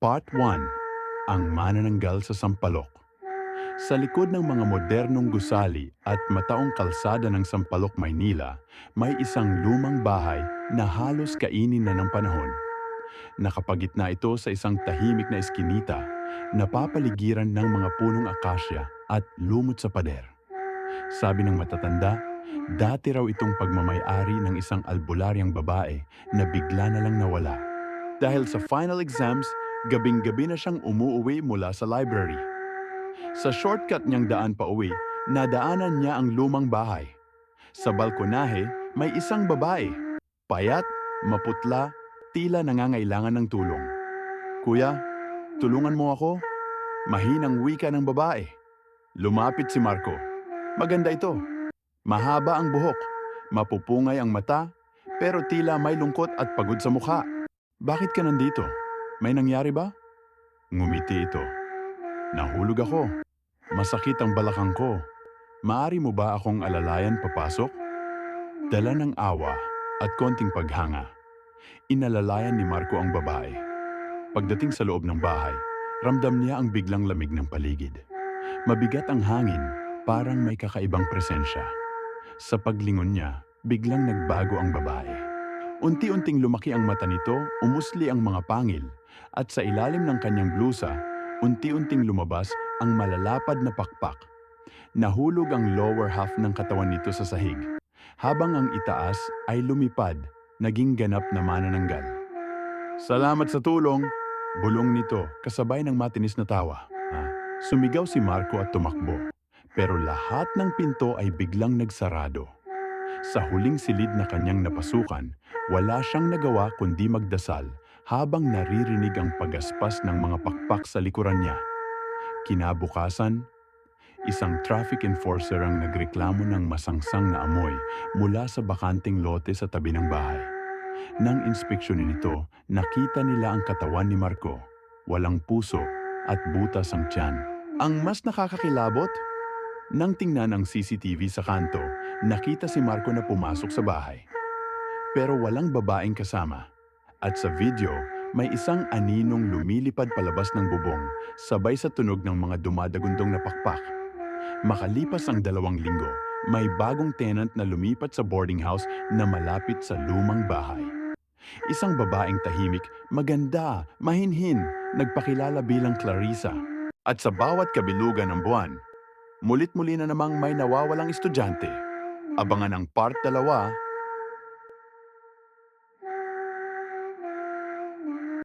Part 1 Ang Manananggal sa Sampalok Sa likod ng mga modernong gusali at mataong kalsada ng Sampalok, Maynila, may isang lumang bahay na halos kainin na ng panahon. Nakapagitna ito sa isang tahimik na eskinita, napapaligiran ng mga punong akasya at lumot sa pader. Sabi ng matatanda, dati raw itong pagmamayari ng isang albularyang babae na bigla na lang nawala. Dahil sa final exams, gabing-gabi na siyang umuuwi mula sa library. Sa shortcut niyang daan pa uwi, nadaanan niya ang lumang bahay. Sa balkonahe, may isang babae. Payat, maputla, tila nangangailangan ng tulong. Kuya, tulungan mo ako? Mahinang wika ng babae. Lumapit si Marco. Maganda ito. Mahaba ang buhok, mapupungay ang mata, pero tila may lungkot at pagod sa mukha. Bakit ka nandito? May nangyari ba? Ngumiti ito. Nahulog ako. Masakit ang balakang ko. Maari mo ba akong alalayan papasok? Dala ng awa at konting paghanga. Inalalayan ni Marco ang babae. Pagdating sa loob ng bahay, ramdam niya ang biglang lamig ng paligid. Mabigat ang hangin, parang may kakaibang presensya. Sa paglingon niya, biglang nagbago ang babae. Unti-unting lumaki ang mata nito, umusli ang mga pangil, at sa ilalim ng kanyang blusa, unti-unting lumabas ang malalapad na pakpak. Nahulog ang lower half ng katawan nito sa sahig, habang ang itaas ay lumipad, naging ganap na manananggal. Salamat sa tulong! Bulong nito kasabay ng matinis na tawa. Ah, Sumigaw si Marco at tumakbo, pero lahat ng pinto ay biglang nagsarado. Sa huling silid na kanyang napasukan, wala siyang nagawa kundi magdasal habang naririnig ang pagaspas ng mga pakpak sa likuran niya. Kinabukasan, isang traffic enforcer ang nagreklamo ng masangsang na amoy mula sa bakanting lote sa tabi ng bahay. Nang inspeksyonin ito, nakita nila ang katawan ni Marco. Walang puso at butas ang tiyan. Ang mas nakakakilabot, nang tingnan ang CCTV sa kanto, nakita si Marco na pumasok sa bahay. Pero walang babaeng kasama. At sa video, may isang aninong lumilipad palabas ng bubong, sabay sa tunog ng mga dumadagundong na pakpak. Makalipas ang dalawang linggo, may bagong tenant na lumipat sa boarding house na malapit sa lumang bahay. Isang babaeng tahimik, maganda, mahinhin, nagpakilala bilang Clarissa. At sa bawat kabilugan ng buwan, mulit-muli na namang may nawawalang estudyante. Abangan ang part dalawa